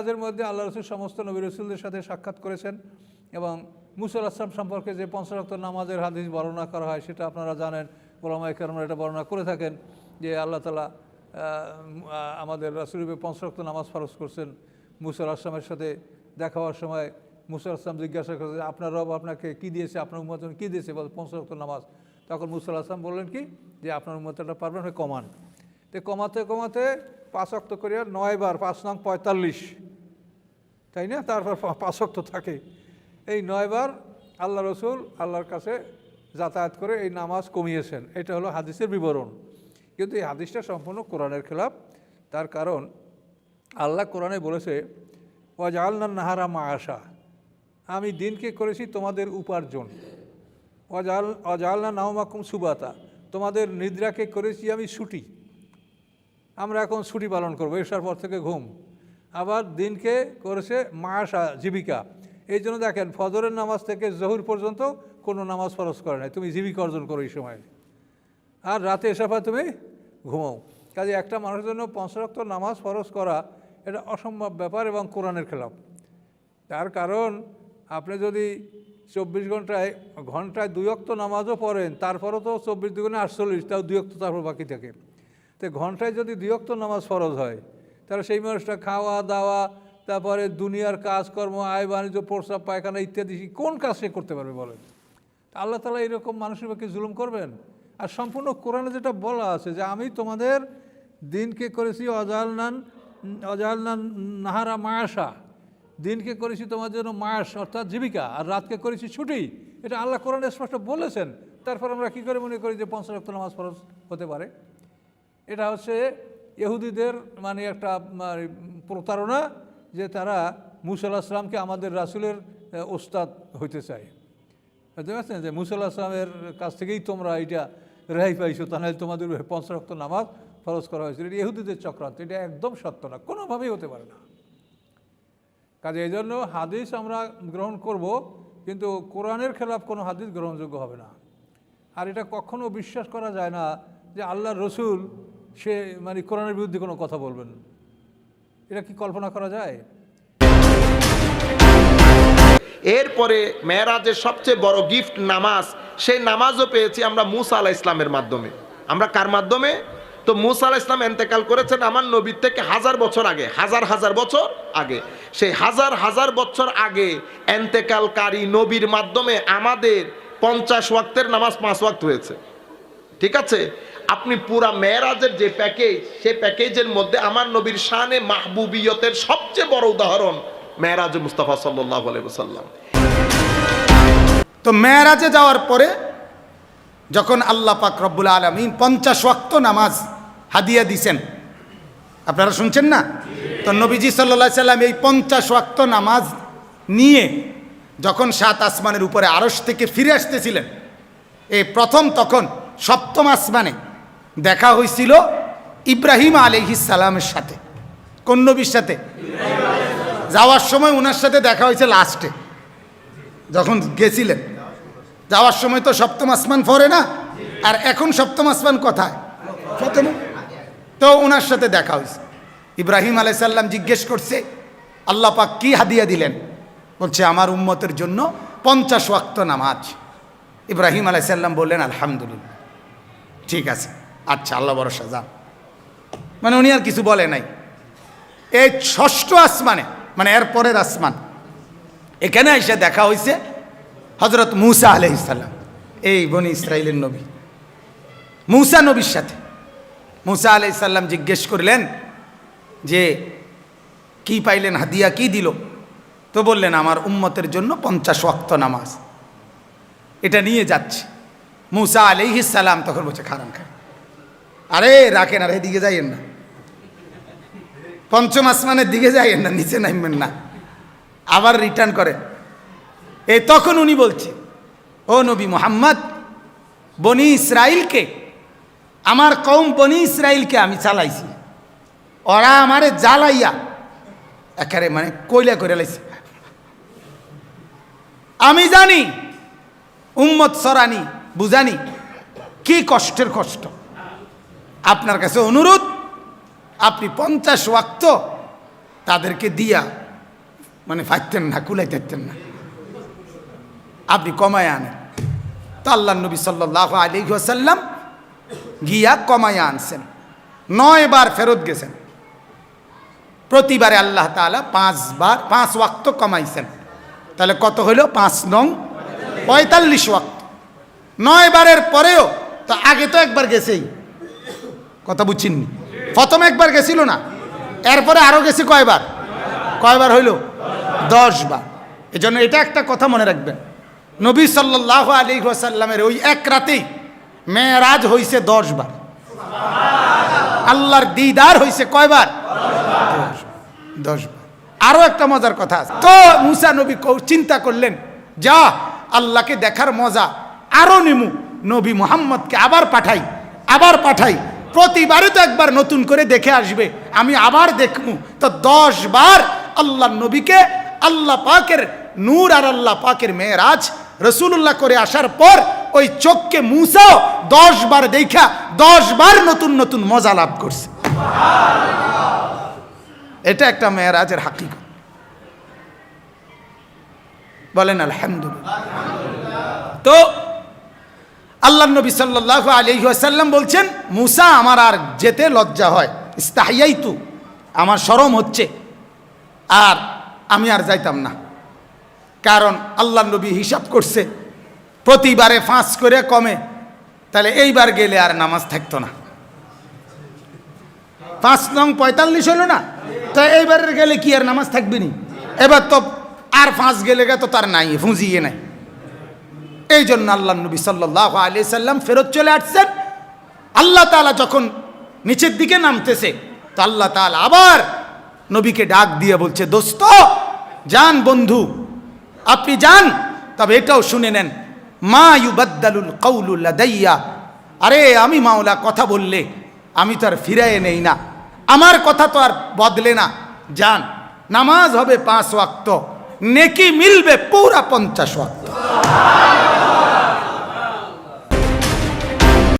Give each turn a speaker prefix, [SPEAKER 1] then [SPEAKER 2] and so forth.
[SPEAKER 1] মেয়েরাজের মধ্যে আল্লাহ রসুল সমস্ত নবী রসুলদের সাথে সাক্ষাৎ করেছেন এবং মুসল আসলাম সম্পর্কে যে পঞ্চরক্ত নামাজের হাদিস বর্ণনা করা হয় সেটা আপনারা জানেন গোলামাই কেরমরা এটা বর্ণনা করে থাকেন যে আল্লাহ তালা আমাদের রাসুলবে পঞ্চরক্ত নামাজ ফরজ করছেন। মুসল আসলামের সাথে দেখা হওয়ার সময় মুসল আসলাম জিজ্ঞাসা করেছে আপনার রব আপনাকে কী দিয়েছে, আপনার উম্মতন কী দিয়েছে? বলে পঞ্চরক্ত নামাজ। তখন মুসল আসলাম বললেন কি যে আপনার উম্মতটা পারবেন কমান। তো কমাতে কমাতে পাঁচ অক্ত করিয়া নয়বার পাঁচ নং পঁয়তাল্লিশ তাই না? তারপর পা- পাঁচ অক্ত থাকে এই নয়বার আল্লাহ রসুল আল্লাহর কাছে যাতায়াত করে এই নামাজ কমিয়েছেন। এটা হলো হাদিসের বিবরণ। কিন্তু এই হাদিসটা সম্পূর্ণ কোরআনের খেলাফ। তার কারণ আল্লাহ কোরআনে বলেছে ওয়াজালনা নাহারা মা আশা আমি দিনকে করেছি তোমাদের উপার্জন। অজাল অজালনা নাওমাকুম সুবাতা। তোমাদের নিদ্রাকে করেছি আমি ছুটি। আমরা এখন ছুটি পালন করব, এসার পর থেকে ঘুম। আবার দিনকে করেছে মাসা জীবিকা। এই জন্য দেখেন, ফজরের নামাজ থেকে জহুর পর্যন্ত কোনো নামাজ ফরজ করে নাই। তুমি জীবিকা অর্জন করো এই সময়। আর রাতে পর তুমি ঘুমাও। কাজে একটা মানুষের জন্য পঞ্চরক্ত নামাজ ফরজ করা, এটা অসম্ভব ব্যাপার এবং কোরআনের খেলাফ। তার কারণ, আপনি যদি চব্বিশ ঘন্টায় ঘন্টায় দুই অক্ত নামাজও পড়েন, তারপরও তো চব্বিশ দুগুণে আটচল্লিশ, তাও দুই অক্ত তারপর বাকি থাকে। তো ঘন্টায় যদি দুই অক্ত নামাজ ফরজ হয় তাহলে সেই মানুষটা খাওয়া দাওয়া, তারপরে দুনিয়ার কাজকর্ম, আয় বাণিজ্য, প্রস্রাব, পায়খানা ইত্যাদি কোন কাজ সে করতে পারবে বলেন? আল্লাহ তালা এরকম মানুষের পক্ষে জুলুম করবেন? আর সম্পূর্ণ কোরআনে যেটা বলা আছে যে আমি তোমাদের দিনকে করেছি অজালনান অজালনান নাহারা মায়াসা দিনকে করেছি তোমার জন্য মাস অর্থাৎ জীবিকা, আর রাতকে করেছি ছুটি। এটা আল্লাহ কোরআনে স্পষ্ট বলেছেন। তারপর আমরা কী করে মনে করি যে পঞ্চরক্ত নামাজ ফরজ হতে পারে? এটা হচ্ছে ইহুদিদের মানে একটা মানে প্রতারণা যে তারা মুসাল্লাহ আসলামকে আমাদের রাসুলের ওস্তাদ হইতে চায়। বুঝতে পারছেন? যে মুসাল্লাহ আসলামের কাছ থেকেই তোমরা এটা রেহাই পাইছো, তা নাহলে তোমাদের পঞ্চরক্ত নামাজ ফরজ করা হয়েছিল। এটা ইহুদিদের চক্রান্ত, এটা একদম সত্য না, কোনোভাবেই হতে পারে না। কাজে এই জন্য হাদিস আমরা গ্রহণ করব, কিন্তু কোরআনের খেলাফ কোনো হাদিস গ্রহণযোগ্য হবে না। আর এটা কখনো বিশ্বাস করা যায় না যে আল্লাহ রসুল সে মানে কোরআনের বিরুদ্ধে কোনো কথা বলবেন এটা কি কল্পনা করা যায়?
[SPEAKER 2] এরপরে মেয়েরাজের সবচেয়ে বড় গিফট নামাজ, সেই নামাজও পেয়েছি আমরা মুসা আলাহ ইসলামের মাধ্যমে। আমরা কার মাধ্যমে? তো মুসা আলাহ ইসলাম এন্তেকাল করেছেন আমার নবীর থেকে হাজার বছর আগে, হাজার হাজার বছর আগে। সেই হাজার হাজার বছর আগে এন্তেকালকারী নবীর মাধ্যমে আমাদের পঞ্চাশ ওয়াক্তের নামাজ পাঁচ ওয়াক্ত হয়েছে। ঠিক আছে? আপনি পুরা মেয়েরাজের যে প্যাকেজ সে প্যাকেজের মধ্যে আমার নবীর শানে মাহবুবিয়তের সবচেয়ে বড় উদাহরণ মেয়েরাজ মুস্তাফা সাল্লাহ আলাইসাল্লাম
[SPEAKER 3] তো মেয়েরাজে যাওয়ার পরে যখন আল্লাহ পাক রব্বুল আলমিন পঞ্চাশ ওয়াক্ত নামাজ হাদিয়া দিছেন, আপনারা শুনছেন না? তো নবীজি সাল্লা সাল্লাম এই পঞ্চাশ ওয়াক্ত নামাজ নিয়ে যখন সাত আসমানের উপরে আরশ থেকে ফিরে আসতেছিলেন, এই প্রথম তখন সপ্তম আসমানে দেখা হয়েছিল ইব্রাহিম সালামের সাথে। কোন নবীর সাথে? যাওয়ার সময় ওনার সাথে দেখা হয়েছে লাস্টে যখন গেছিলেন। যাওয়ার সময় তো সপ্তম আসমান ফরে না? আর এখন সপ্তম আসমান কোথায়? তো ওনার সাথে দেখা হয়েছে। ইব্রাহিম আলাইসাল্লাম জিজ্ঞেস করছে, আল্লাহ পাক কি হাদিয়া দিলেন? বলছে, আমার উম্মতের জন্য পঞ্চাশ ওয়াক্ত নামাজ। ইব্রাহিম আলাইসাল্লাম বললেন, আলহামদুলিল্লাহ। ঠিক আছে। আচ্ছা আল্লাহ ভরসা, যান। মানে উনি আর কিছু বলে নাই। এই ষষ্ঠ আসমানে মানে এর পরের আসমান, এখানে এসে দেখা হয়েছে হজরত মুসা আলহিসাল্লাম এই বনি ইসরায়েলের নবী। মুসা নবীর সাথে। মুসা আলাইসাল্লাম জিজ্ঞেস করলেন যে, কি পাইলেন, হাদিয়া কি দিল? তো বললেন, আমার উম্মতের জন্য পঞ্চাশ ওয়াক্ত নামাজ। এটা নিয়ে যাচ্ছে। মুসা আলাইহিসাল্লাম তখন বলছে, খারান খান আরে, রাখেন, আর এদিকে যাইয়েন না। পঞ্চম আসমানের দিকে যাইয়েন না, নিচে নামবেন না। আবার রিটার্ন করেন। এই তখন উনি বলছে, ও নবী মোহাম্মদ, বনি ইসরাইলকে, আমার কম বনি ইসরাইলকে আমি চালাইছি। ওরা আমারে জ্বালাইয়া, একেবারে মানে কইলা করে লাইছে। আমি জানি, উম্মত সরানি, বুঝানি, কি কষ্টের কষ্ট। আপনার কাছে অনুরোধ, আপনি পঞ্চাশ ওয়াক্ত তাদেরকে দিয়া মানে ফাইতেন না কুলাই থাকতেন না। আপনি কমায় আনেন। তো আল্লাহ নবী সাল্লাহ আলী আসাল্লাম গিয়া কমায় আনছেন। নয় বার ফেরত গেছেন। প্রতিবারে আল্লাহ তাআলা পাঁচবার পাঁচ ওয়াক্ত কমাইছেন। তাহলে কত হইল? পাঁচ নং পঁয়তাল্লিশ ওয়াক্ত। নয় বারের পরেও, তো আগে তো একবার গেছেই। কথা বুঝছেননি। প্রথম একবার গেছিল না, এরপরে আরও গেছি কয়বার। কয়বার হইল? দশ বার এই জন্য এটা একটা কথা মনে রাখবেন। নবী সাল্লাহ আলী সাল্লামের ওই এক রাতেই মেয়েরাজ হইছে দশ বার আল্লাহর দিদার হইছে কয়বার? দশ দশ বার আরও একটা মজার কথা আছে। তো মুসা নবী চিন্তা করলেন, যা, আল্লাহকে দেখার মজা। আরও নিমু, নবী মোহাম্মদকে আবার পাঠাই আবার পাঠাই। প্রতিবারে তো একবার নতুন করে দেখে আসবে। আমি আবার দেখমু। তো দশ বার আল্লাহ নবীকে, আল্লাহ পাকের নূর আর আল্লাহ পাকের মেয়েরাজ রসুল্লাহ করে আসার পর ওই চোখকে মুসাও দশ বার দেখা, দশ বার নতুন নতুন মজা লাভ করছে। এটা একটা মেয়েরাজের হাকিকত। বলেন আলহামদুলিল্লাহ। তো আল্লাহ নবী সাল্লাহ আলহিহাসাল্লাম বলছেন, মুসা, আমার আর যেতে লজ্জা হয়। ইস্তাহিয়াই তু আমার সরম হচ্ছে। আর আমি আর যাইতাম না। কারণ আল্লাহ নবী হিসাব করছে, প্রতিবারে ফাঁস করে কমে। তাহলে এইবার গেলে আর নামাজ থাকতো না। পাঁচ নং পঁয়তাল্লিশ হলো না? তো এইবার গেলে কি আর নামাজ থাকবে নি? এবার তো আর পাঁচ গেলে তো তার নাই, ফুঁজিয়ে নাই। এই জন্য আল্লাহ নবী সাল্লাহ আলি সাল্লাম ফেরত চলে আসছেন। আল্লাহ তালা যখন নিচের দিকে নামতেছে, তো আল্লাহ তালা আবার নবীকে ডাক দিয়ে বলছে, দোস্ত, যান বন্ধু, আপনি যান, তবে এটাও শুনে নেন, মা ইউবাদ্দালুল কৌলুল্লা লাদাইয়া। আরে, আমি মাওলা, কথা বললে আমি তো আর ফিরাইয়ে নেই না। আমার কথা তো আর বদলে না। যান, নামাজ হবে পাঁচ ওয়াক্ত, নেকি মিলবে পুরা পঞ্চাশ ওয়াক্ত।